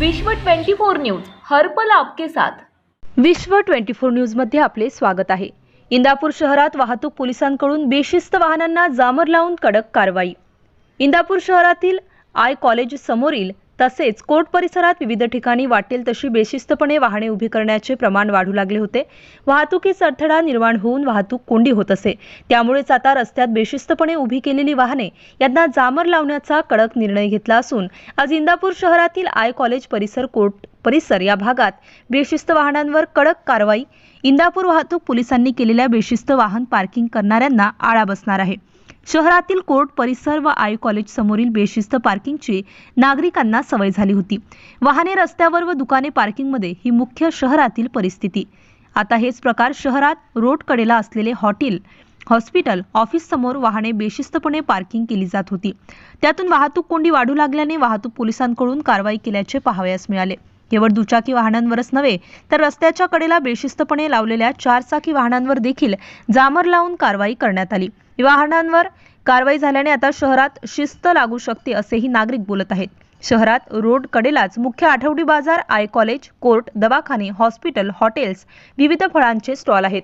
विश्व 24 न्यूज हर्पल आपके साथ. विश्व ट्वेंटी फोर न्यूजमध्ये आपले स्वागत आहे. इंदापूर शहरात वाहतूक पोलिसांकडून बेशिस्त वाहनांना जामर लावून कडक कारवाई. इंदापूर शहरातील आय कॉलेज समोरील तसेच कोर्ट परिसरात विविध ठिकाणी वाटेल तशी बेशिस्तपणे वाहने उभी करण्याचे प्रमाण वाढू लागले होते. वाहतुकीस अडथळा निर्माण होऊन वाहतूक कोंडी होत असे. त्यामुळेच आता रस्त्यात बेशिस्तपणे उभी केलेली वाहने यांना जामर लावण्याचा कडक निर्णय घेतला असून आज इंदापूर शहरातील आय कॉलेज परिसर कोर्ट परिसर या भागात बेशिस्त वाहनांवर कडक कारवाई इंदापूर वाहतूक पोलिसांनी केलेल्या बेशिस्त वाहन पार्किंग करणाऱ्यांना आळा बसणार आहे. शहरातील कोर्ट परिसर व आय कॉलेज समोरील बेशिस्त पार्किंगची नागरिकांना सवय झाली होती. वाहने रस्त्यावर व दुकाने पार्किंगमध्ये ही मुख्य शहरातील परिस्थिती. आता हेच प्रकार शहरात रोड कडेला असलेले हॉटेल हॉस्पिटल ऑफिस समोर वाहने बेशिस्तपणे पार्किंग केली जात होती. त्यातून वाहतूक कोंडी वाढू लागल्याने वाहतूक पोलिसांकडून कारवाई केल्याचे पाहावयास मिळाले. केवळ दुचाकी वाहनांवरच नव्हे तर रस्त्याच्या कडेला बेशिस्तपणे लावलेल्या चारचाकी वाहनांवर देखील जामर लावून कारवाई करण्यात आली. वाहनांवर कारवाई झाल्याने आता शहरात शिस्त लागू शकते असेही नागरिक बोलत आहेत. शहरात रोड कडेलाच मुख्य आठवडी बाजार आय कॉलेज कोर्ट दवाखाने हॉस्पिटल हॉटेल्स विविध फळांचे स्टॉल आहेत.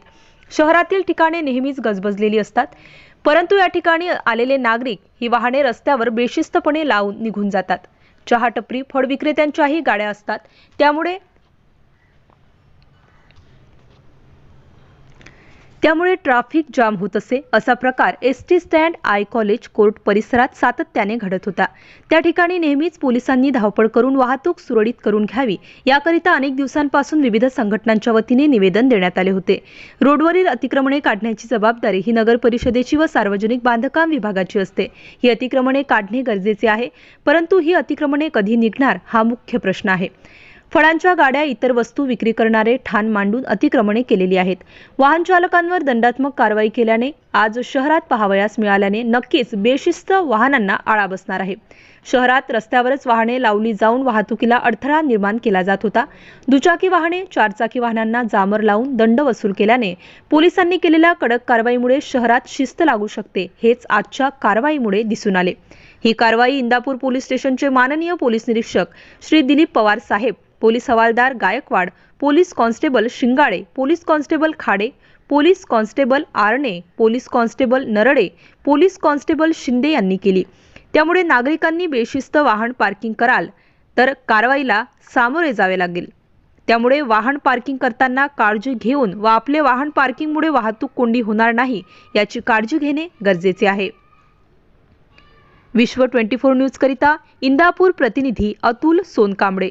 शहरातील ठिकाणे नेहमीच गजबजलेली असतात. परंतु या ठिकाणी आलेले नागरिक ही वाहने रस्त्यावर बेशिस्तपणे लावून निघून जातात. चहा टपरी फळ विक्रेत्यांच्याही गाड्या असतात. त्यामुळे त्यामुळे ट्रॅफिक जाम होत असे असा प्रकार एस टी स्टँड आय कॉलेज कोर्ट परिसरात सातत्याने घडत होता. त्या ठिकाणी नेहमीच पोलिसांनी धावपळ करून वाहतूक सुरळीत करून घ्यावी याकरिता अनेक दिवसांपासून विविध संघटनांच्या वतीने निवेदन देण्यात आले होते. रोडवरील अतिक्रमणे काढण्याची जबाबदारी ही नगर परिषदेची व सार्वजनिक बांधकाम विभागाची असते. ही अतिक्रमणे काढणे गरजेचे आहे परंतु ही अतिक्रमणे कधी निघणार हा मुख्य प्रश्न आहे. फळांच्या गाड्या इतर वस्तू विक्री करणारे ठाण मांडून अतिक्रमणे केलेली आहेत. वाहन चालकांवर दंडात्मक कारवाई केल्याने आज शहरात पाहावयास मिळाल्याने नक्कीच बेशिस्त वाहनांना आळा बसणार आहे. शहरात रस्त्यावरच वाहने लावली जाऊन वाहतुकीला अडथळा निर्माण केला जात होता. दुचाकी वाहने चारचाकी वाहनांना जामर लावून दंड वसूल केल्याने पोलिसांनी केलेल्या कडक कारवाईमुळे शहरात शिस्त लागू शकते हेच आजच्या कारवाईमुळे दिसून आले. ही कारवाई इंदापूर पोलीस स्टेशनचे माननीय पोलीस निरीक्षक श्री दिलीप पवार साहेब पोलीस हवालदार Gaikwad police constable Shingade police constable Khade police constable Arane police constable Narade police constable Shinde यांनी केली. त्यामुळे नागरिकांनी बेशिस्त वाहन पार्किंग कराल तर कारवाईला सामोरे जावे लागेल. त्यामुळे वाहन पार्किंग करताना काळजी घेऊन व आपले वाहन पार्किंगमुळे वाहतूक कोंडी होणार नाही याची काळजी घेणे गरजेचे आहे. विश्व ट्वेंटी फोर न्यूजकरिता इंदापूर प्रतिनिधी Atul Sonkamble